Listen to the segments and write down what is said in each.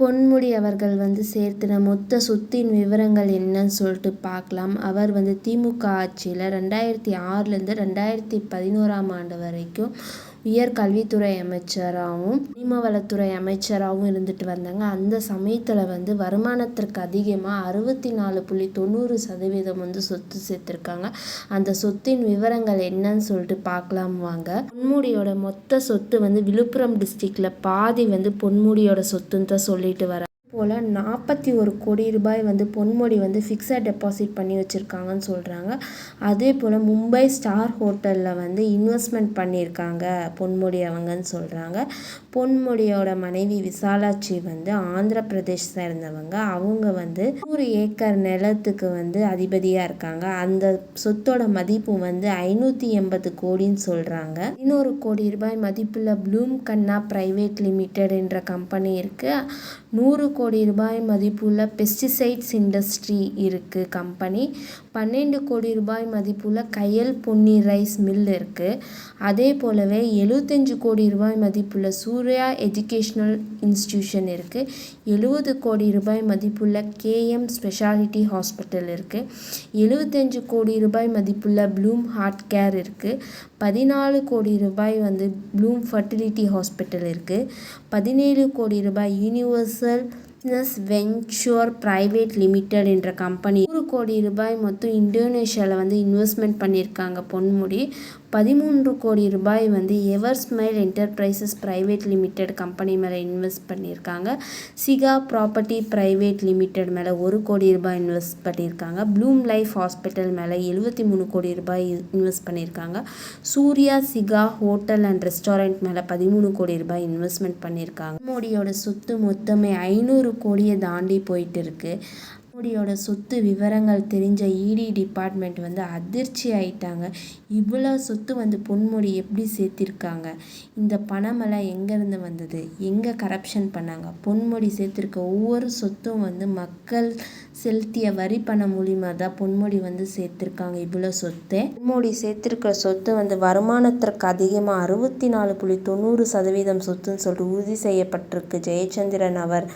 பொன்முடி அவர்கள் வந்து சேர்த்தின மொத்த சொத்தின் விவரங்கள் என்னன்னு சொல்லிட்டு பார்க்கலாம். அவர் வந்து திமுக ஆட்சியில் ரெண்டாயிரத்தி ஆறுலேருந்து ரெண்டாயிரத்தி பதினோராம் ஆண்டு வரைக்கும் உயர்கல்வித்துறை அமைச்சராகவும் கனிமவளத்துறை அமைச்சராகவும் இருந்துட்டு வந்தாங்க. அந்த சமயத்தில் வந்து வருமானத்திற்கு அதிகமாக அறுபத்தி நாலு புள்ளி தொண்ணூறு சதவீதம் வந்து சொத்து சேர்த்துருக்காங்க. அந்த சொத்தின் விவரங்கள் என்னன்னு சொல்லிட்டு பார்க்கலாம் வாங்க. பொன்முடியோட மொத்த சொத்து வந்து விழுப்புரம் டிஸ்ட்ரிக்டில் பாதி வந்து பொன்முடியோட சொத்துன்னு தான் சொல்லிட்டு வர போல் நாற்பத்தி ஒரு கோடி ரூபாய் வந்து பொன்முடி வந்து ஃபிக்ஸட் டெபாசிட் பண்ணி வச்சுருக்காங்கன்னு சொல்கிறாங்க அதே போல் மும்பை ஸ்டார் ஹோட்டலில் வந்து இன்வெஸ்ட்மெண்ட் பண்ணியிருக்காங்க பொன்முடி அவங்கன்னு சொல்கிறாங்க பொன்முடியோட மனைவி விசாலாட்சி வந்து ஆந்திர பிரதேஷ் சேர்ந்தவங்க. அவங்க வந்து நூறு ஏக்கர் நிலத்துக்கு வந்து அதிபதியாக இருக்காங்க. அந்த சொத்தோட மதிப்பு வந்து ஐநூற்றி எண்பது கோடின்னு சொல்கிறாங்க இன்னொரு கோடி ரூபாய் மதிப்புள்ள ப்ளூம் கண்ணா ப்ரைவேட் லிமிடெட் என்ற கம்பெனி இருக்குது நூறு கோடி கோடி ரூபாய் மதிப்புள்ள பெஸ்டிசைட்ஸ் இண்டஸ்ட்ரி இருக்குது கம்பெனி பன்னெண்டு கோடி ரூபாய் மதிப்புள்ள கயல் பொன்னி ரைஸ் மில் இருக்குது அதே போலவே எழுபத்தஞ்சு கோடி ரூபாய் மதிப்புள்ள சூர்யா எஜுகேஷ்னல் இன்ஸ்டியூஷன் இருக்குது எழுபது கோடி ரூபாய் மதிப்புள்ள கேஎம் ஸ்பெஷாலிட்டி ஹாஸ்பிட்டல் இருக்குது எழுபத்தஞ்சு கோடி ரூபாய் மதிப்புள்ள ப்ளூம் ஹார்ட் கேர் இருக்குது பதினாலு கோடி ரூபாய் வந்து ப்ளூம் ஃபர்டிலிட்டி ஹாஸ்பிட்டல் இருக்குது பதினேழு கோடி ரூபாய் universal business venture private limited என்ற கம்பெனி. நூறு கோடி ரூபாய் மொத்தம் இந்தோனேஷியாவில் வந்து இன்வெஸ்ட்மெண்ட் பண்ணியிருக்காங்க பொன்முடி. பதிமூன்று கோடி ரூபாய் வந்து ever smile enterprises private limited company மேலே இன்வெஸ்ட் பண்ணியிருக்காங்க. சிகா ப்ராப்பர்ட்டி ப்ரைவேட் லிமிடெட் மேலே ஒரு கோடி ரூபாய் இன்வெஸ்ட் பண்ணியிருக்காங்க. ப்ளூம் லைஃப் ஹாஸ்பிட்டல் மேலே எழுபத்தி மூணு கோடி ரூபாய் இன்வெஸ்ட் பண்ணியிருக்காங்க. சூர்யா சிகா ஹோட்டல் அண்ட் ரெஸ்டாரண்ட் மேலே பதிமூணு கோடி ரூபாய் இன்வெஸ்ட்மெண்ட் பண்ணியிருக்காங்க. மோடியோட சொத்து மொத்தமே ஐநூறு கோடியை தாண்டி போயிட்டு இருக்குது மோடியோட சொத்து விவரங்கள் தெரிஞ்ச இடி டிபார்ட்மெண்ட் வந்து அதிர்ச்சி ஆயிட்டாங்க. இவ்வளோ சொத்து வந்து பொன்முடி எப்படி சேர்த்திருக்காங்க? இந்த பணமெல்லாம் எங்கேருந்து வந்தது? எங்கே கரப்ஷன் பண்ணாங்க? பொன்முடி சேர்த்திருக்க ஒவ்வொரு சொத்தும் வந்து மக்கள் செலுத்திய வரி பணம் மூலிமா தான் பொன்முடி வந்து சேர்த்துருக்காங்க இவ்வளோ சொத்து. பொன்முடி சேர்த்திருக்கிற சொத்து வந்து வருமானத்திற்கு அதிகமாக அறுபத்தி நாலு புள்ளி தொண்ணூறு சதவீதம் சொத்துன்னு சொல்லிட்டு உறுதி செய்யப்பட்டிருக்கு ஜெயச்சந்திரன் அவர்.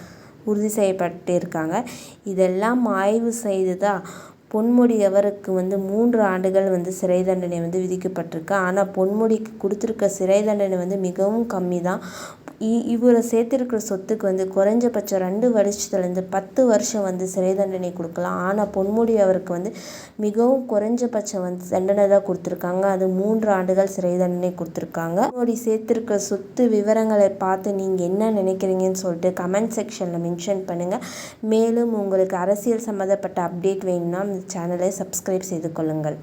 உறுதி செய்யப்பட்டிருக்காங்க. இதெல்லாம் ஆய்வு செய்து தான் பொன்முடி அவருக்கு வந்து மூன்று ஆண்டுகள் வந்து சிறை தண்டனை வந்து விதிக்கப்பட்டிருக்கு. ஆனால் பொன்முடிக்கு கொடுத்துருக்க சிறை தண்டனை வந்து மிகவும் கம்மி தான் இவரை சேர்த்துருக்கிற சொத்துக்கு வந்து குறைஞ்சபட்சம் ரெண்டு வருஷத்துலேருந்து பத்து வருஷம் வந்து சிறை தண்டனை கொடுக்கலாம். ஆனால் பொன்முடி அவருக்கு வந்து மிகவும் குறைஞ்சபட்சம் வந்து தண்டனை தான் கொடுத்துருக்காங்க. அது மூன்று ஆண்டுகள் சிறை தண்டனை கொடுத்துருக்காங்க. பொன்முடி சேர்த்துருக்க சொத்து விவரங்களை பார்த்து நீங்கள் என்ன நினைக்கிறீங்கன்னு சொல்லிட்டு கமெண்ட் செக்ஷனில் மென்ஷன் பண்ணுங்கள் மேலும் உங்களுக்கு அரசியல் சம்மந்தப்பட்ட அப்டேட் வேணும்னா இந்த சேனலை சப்ஸ்கிரைப் செய்து கொள்ளுங்கள்.